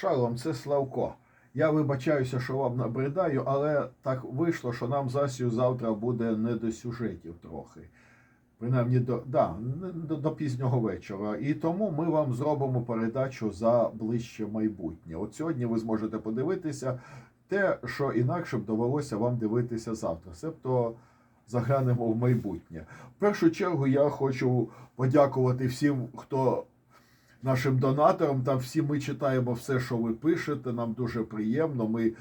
Шалом, це Славко. Я вибачаюся, що вам набридаю, але так вийшло, що нам з Асію завтра буде не до сюжетів трохи. Принаймні до, да, до, до пізнього вечора. І тому ми вам зробимо передачу за ближче майбутнє. От сьогодні ви зможете подивитися те, що інакше б довелося вам дивитися завтра. Себто заглянемо в майбутнє. В першу чергу я хочу подякувати всім, хто нашим донаторам. Там всі ми читаємо все, що ви пишете. Нам дуже приємно. Ми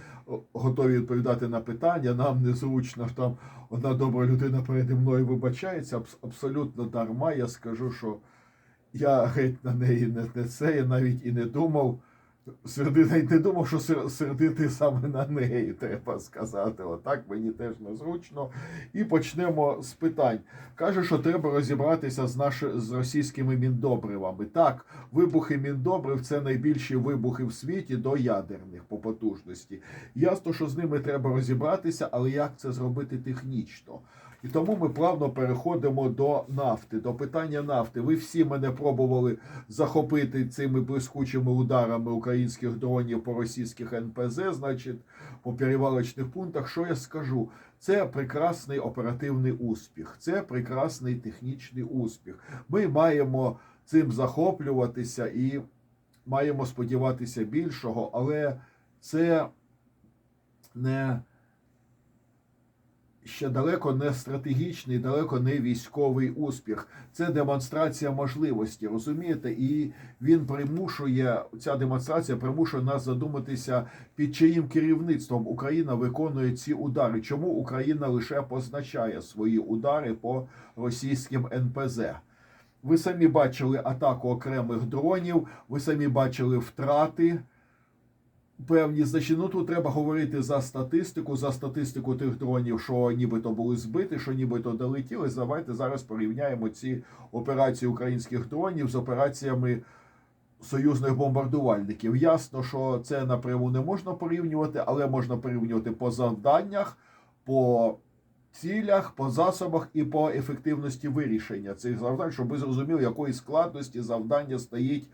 готові відповідати на питання. Нам незручно там одна добра людина переді мною вибачається. Абс- Абсолютно дарма. Я скажу, що я геть на неї не, не це, я навіть і не думав. Серди, навіть не думав, що сер- сердити саме на неї, треба сказати. Отак мені теж незручно. І почнемо з питань. Каже, що треба розібратися з наші, з російськими міндобривами. Так, вибухи міндобрив це найбільші вибухи в світі до ядерних по потужності. Ясно, що з ними треба розібратися, але як це зробити технічно? І тому ми плавно переходимо до нафти, до питання нафти. Ви всі мене пробували захопити цими блискучими ударами українських дронів по російських НПЗ, значить, по перевалочних пунктах. Що я скажу? Це прекрасний оперативний успіх, це прекрасний технічний успіх. Ми маємо цим захоплюватися і маємо сподіватися більшого, але це не ще далеко не стратегічний, далеко не військовий успіх. Це демонстрація можливості, розумієте? І він примушує ця демонстрація примушує нас задуматися, під чиїм керівництвом Україна виконує ці удари. Чому Україна лише позначає свої удари по російським НПЗ? Ви самі бачили атаку окремих дронів, ви самі бачили втрати певні. Значить, ну тут треба говорити за статистику, за статистику тих дронів, що нібито були збиті, що нібито долетіли. Давайте зараз порівняємо ці операції українських дронів з операціями союзних бомбардувальників. Ясно, що це напряму не можна порівнювати, але можна порівнювати по завданнях, по цілях, по засобах і по ефективності вирішення цих завдань, щоб ви зрозуміли, якої складності завдання стоїть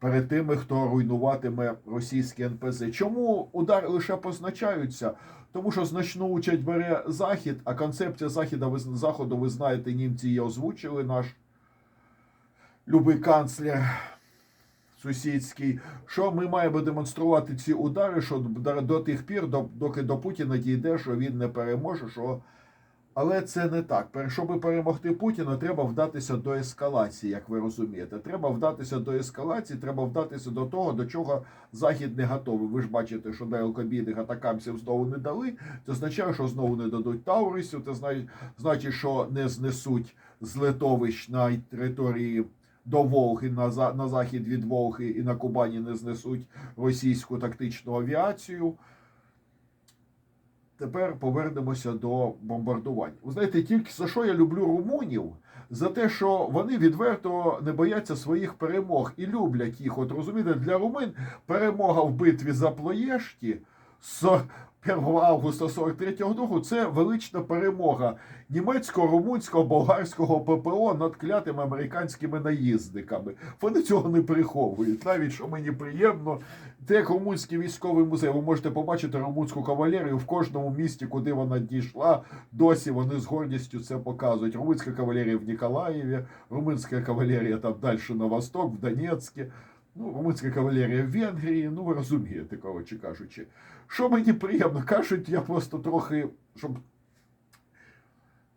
перед тими, хто руйнуватиме російські НПЗ. Чому удари лише позначаються? Тому що значну участь бере Захід, а концепція Західа, ви, Заходу, ви знаєте, німці її озвучили, наш любий канцлер сусідський, що ми маємо демонструвати ці удари, що до, тих пір, до, доки до Путіна дійде, що він не переможе, що але це не так. Щоб перемогти Путіна, треба вдатися до ескалації, як ви розумієте. Треба вдатися до ескалації, треба вдатися до того, до чого Захід не готовий. Ви ж бачите, що далекобійних атакамців знову не дали. Це означає, що знову не дадуть Таурисів. Це зна- значить, що не знесуть з литовищ на території. До Волги на захід від Волги і на Кубані не знесуть російську тактичну авіацію. Тепер повернемося до бомбардувань. Ви знаєте, тільки за що я люблю румунів? За те, що вони відверто не бояться своїх перемог і люблять їх. От розумієте, для румин перемога в битві за Плоєшті з 1 августа 43-го року це велична перемога німецького, румунського, болгарського ППО над клятими американськими наїзниками. Вони цього не приховують. Навіть що мені приємно, це як румунський військовий музей. Ви можете побачити румунську кавалерію в кожному місті, куди вона дійшла. Досі вони з гордістю це показують. Румунська кавалерія в Ніколаєві, румунська кавалерія там далі на восток, в Донецьку. Ну, румунська кавалерія в Венгрії, ну ви розумієте, коротше кажучи. Що мені приємно, кажуть, я просто трохи, щоб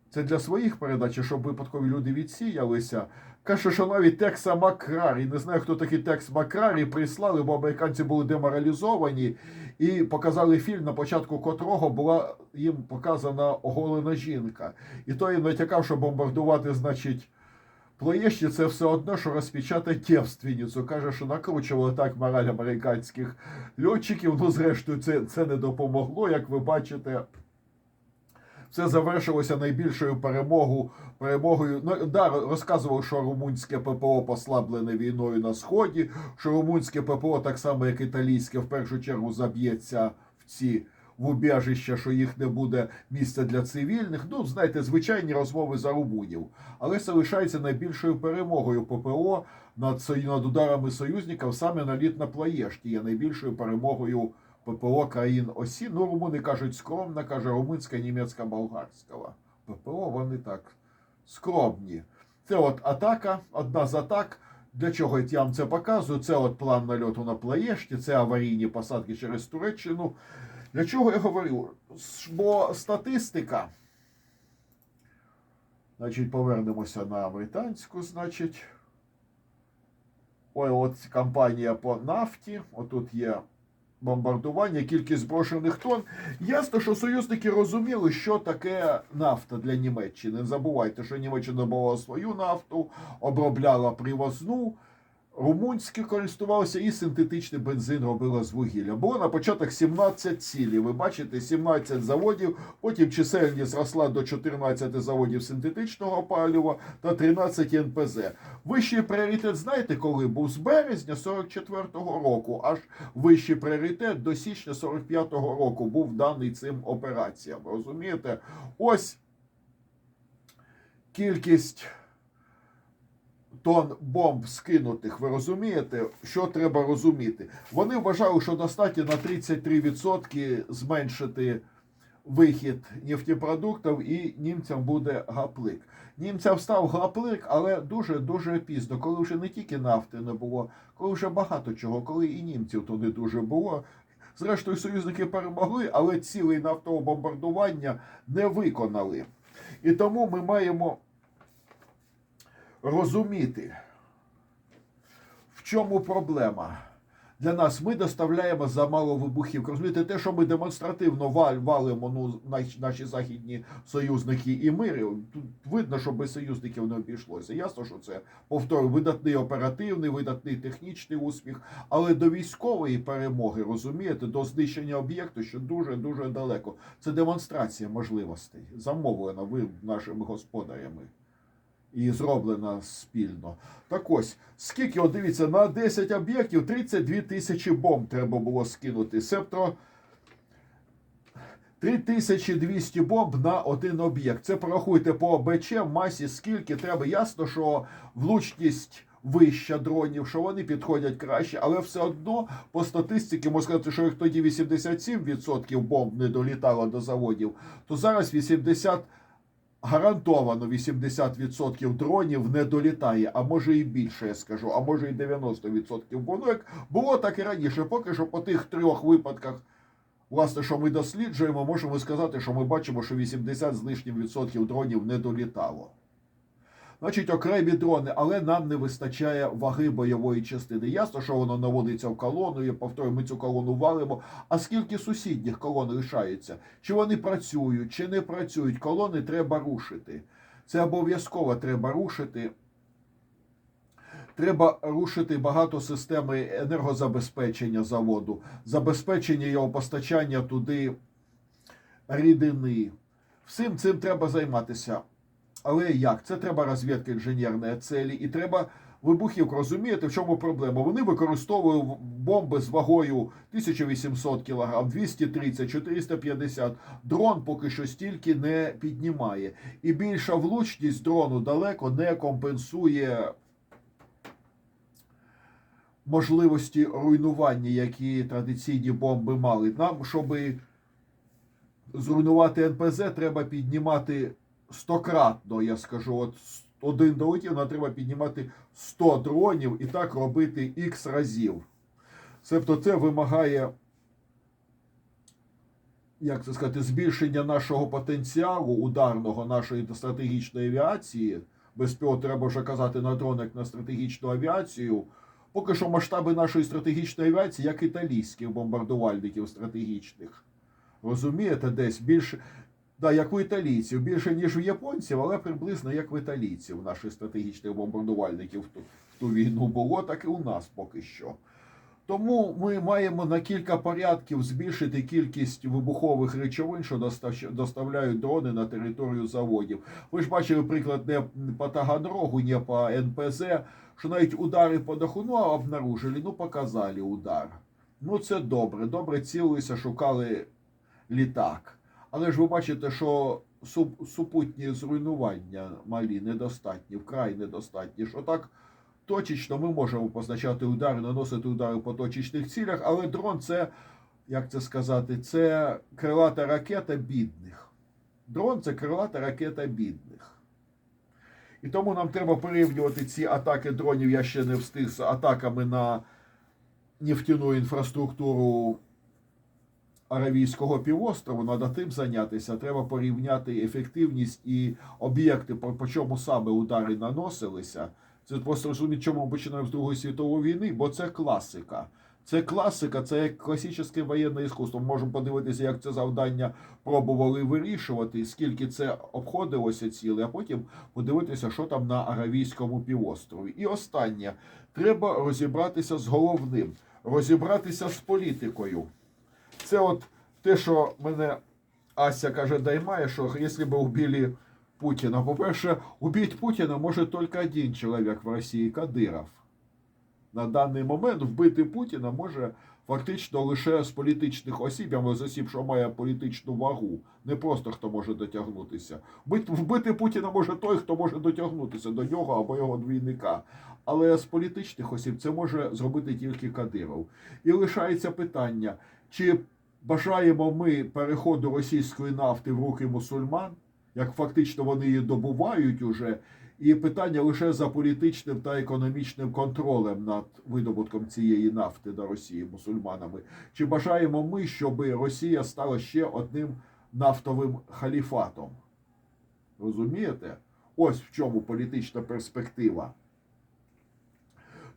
це для своїх передач, щоб випадкові люди відсіялися. Каже, що навіть Текса Макрарі, не знаю, хто такий Текс Макрарі, прислали, бо американці були деморалізовані і показали фільм, на початку котрого була їм показана оголена жінка. І той натякав, що бомбардувати, значить, Плоєщі це все одно, що розпечатати дівственницю. Каже, що накручували так мораль американських льотчиків. Ну, зрештою, це, це не допомогло, як ви бачите. Це завершилося найбільшою перемогою. перемогою. Ну, да, розказував, що румунське ППО послаблене війною на сході, що румунське ППО, так само як італійське, в першу чергу заб'ється в ці в убіжище, що їх не буде місця для цивільних. Ну, знаєте, звичайні розмови за румунів. Але це лишається найбільшою перемогою ППО над, над ударами союзників саме наліт на Плаєшті є найбільшою перемогою ППО країн осі. Ну, румуни кажуть скромно, каже румунська, німецька, болгарська. ППО вони так скромні. Це от атака, одна з атак. Для чого я вам це показую? Це от план нальоту на Плаєшті, це аварійні посадки через Туреччину. Для чого я говорю? Бо статистика. Значить, повернемося на британську, значить. Ой, от кампанія по нафті. Отут є бомбардування, кількість зброшених тонн. Ясно, що союзники розуміли, що таке нафта для Німеччини. Не забувайте, що Німеччина була свою нафту, обробляла привозну. Румунські користувалися і синтетичний бензин робила з вугілля. Було на початок 17 цілей. Ви бачите, 17 заводів. Потім чисельність зросла до 14 заводів синтетичного палива та 13 НПЗ. Вищий пріоритет, знаєте, коли був з березня 44-го року, аж вищий пріоритет до січня 45-го року був даний цим операціям. Розумієте? Ось кількість тонн бомб скинутих. Ви розумієте, що треба розуміти? Вони вважали, що достатньо на 33% зменшити вихід нефтепродуктів і німцям буде гаплик. Німцям став гаплик, але дуже дуже пізно, коли вже не тільки нафти не було, коли вже багато чого, коли і німців то не дуже було. Зрештою, союзники перемогли, але цілий нафтового бомбардування не виконали. І тому ми маємо розуміти, в чому проблема. Для нас ми доставляємо замало вибухівок. Розумієте, те, що ми демонстративно валь, валимо ну, наші, західні союзники і мири, тут видно, що без союзників не обійшлося. Ясно, що це повторюю, видатний оперативний, видатний технічний успіх, але до військової перемоги, розумієте, до знищення об'єкту, що дуже дуже далеко. Це демонстрація можливостей, замовлена ви нашими господарями і зроблена спільно. Так ось, скільки, от дивіться, на 10 об'єктів 32 тисячі бомб треба було скинути. Себто 3200 бомб на один об'єкт. Це порахуйте по БЧ, масі, скільки треба. Ясно, що влучність вища дронів, що вони підходять краще, але все одно по статистиці можна сказати, що як тоді 87% бомб не долітало до заводів, то зараз 80% гарантовано 80% дронів не долітає, а може і більше, я скажу, а може і 90%. Бо ну як було так і раніше, поки що по тих трьох випадках, власне, що ми досліджуємо, можемо сказати, що ми бачимо, що 80 з лишнім відсотків дронів не долітало. Значить, окремі дрони, але нам не вистачає ваги бойової частини. Ясно, що воно наводиться в колону, я повторюю, ми цю колону валимо. А скільки сусідніх колон лишається? Чи вони працюють, чи не працюють? Колони треба рушити. Це обов'язково треба рушити. Треба рушити багато системи енергозабезпечення заводу, забезпечення його постачання туди рідини. Всім цим треба займатися. Але як? Це треба розвідка інженерної цілі, і треба вибухівку. Розумієте, в чому проблема? Вони використовують бомби з вагою 1800 кг, 230, 450. Дрон поки що стільки не піднімає. І більша влучність дрону далеко не компенсує можливості руйнування, які традиційні бомби мали. Нам, щоб зруйнувати НПЗ, треба піднімати стократно, я скажу. От один долетів, нам треба піднімати 100 дронів і так робити х разів. Тобто це вимагає, як це сказати, збільшення нашого потенціалу ударного, нашої стратегічної авіації. Без пілот треба вже казати на дрон, як на стратегічну авіацію. Поки що масштаби нашої стратегічної авіації, як італійських бомбардувальників стратегічних. Розумієте, десь більше. Да, як у італійців, більше, ніж у японців, але приблизно як в італійців наших стратегічних бомбардувальників в ту, в ту війну було, так і у нас поки що. Тому ми маємо на кілька порядків збільшити кількість вибухових речовин, що доставляють дрони на територію заводів. Ви ж бачили приклад не по Таганрогу, не по НПЗ, що навіть удари по Дахуну обнаружили, ну показали удар. Ну це добре. Добре цілилися, шукали літак. Але ж ви бачите, що супутні зруйнування малі недостатні, вкрай недостатні. Що так точечно ми можемо позначати удари, наносити удари по точечних цілях, але дрон це, як це сказати, це крилата ракета бідних. Дрон це крилата ракета бідних. І тому нам треба порівнювати ці атаки дронів. Я ще не встиг з атаками на нефтяну інфраструктуру Аравійського півострову. Надо тим зайнятися. Треба порівняти ефективність і об'єкти, по чому саме удари наносилися. Це просто розуміти, чому ми починаємо з Другої світової війни, бо це класика. Це класика, це як класичне воєнне іскусство. Ми можемо подивитися, як це завдання пробували вирішувати, скільки це обходилося ціле, а потім подивитися, що там на Аравійському півострові. І останнє, треба розібратися з головним, розібратися з політикою. Це от те, що мене Ася каже, даймає, що якщо б убили Путіна, по-перше, убити Путіна може тільки один чоловік в Росії Кадиров. На даний момент вбити Путіна може фактично лише з політичних осіб, або з осіб, що має політичну вагу. Не просто хто може дотягнутися. Вбити, Путіна може той, хто може дотягнутися до нього або його двійника. Але з політичних осіб це може зробити тільки Кадиров. І лишається питання, чи бажаємо ми переходу російської нафти в руки мусульман, як фактично вони її добувають уже, і питання лише за політичним та економічним контролем над видобутком цієї нафти до Росії мусульманами. Чи бажаємо ми, щоб Росія стала ще одним нафтовим халіфатом? Розумієте? Ось в чому політична перспектива.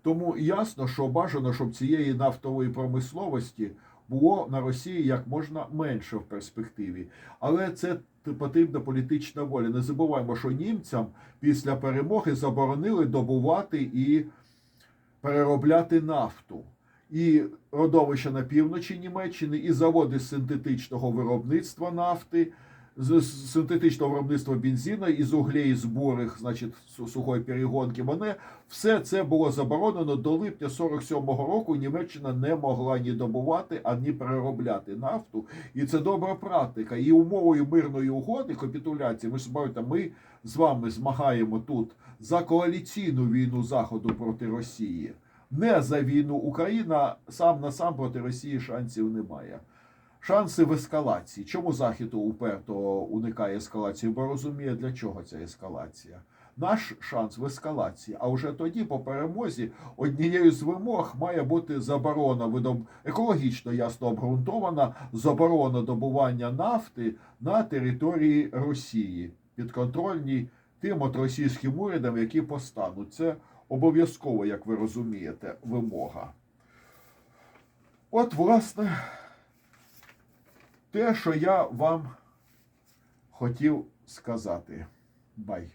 Тому ясно, що бажано, щоб цієї нафтової промисловості було на Росії як можна менше в перспективі. Але це потрібна політична воля. Не забуваємо, що німцям після перемоги заборонили добувати і переробляти нафту. І родовища на півночі Німеччини, і заводи синтетичного виробництва нафти, з синтетичного виробництва бензину, із углей зборих, значить, сухої перегонки. Вони все це було заборонено до липня 47-го року. Німеччина не могла ні добувати, ані переробляти нафту. І це добра практика. І умовою мирної угоди, капітуляції, ми ж знаєте, ми з вами змагаємо тут за коаліційну війну Заходу проти Росії. Не за війну Україна сам на сам проти Росії шансів немає. Шанси в ескалації. Чому Захід уперто уникає ескалації? Бо розуміє, для чого ця ескалація. Наш шанс в ескалації. А вже тоді, по перемозі, однією з вимог має бути заборона видоб... екологічно ясно обґрунтована заборона добування нафти на території Росії, підконтрольній тим от російським урядам, які постануть. Це обов'язково, як ви розумієте, вимога. От, власне, те, що я вам хотів сказати. Бай.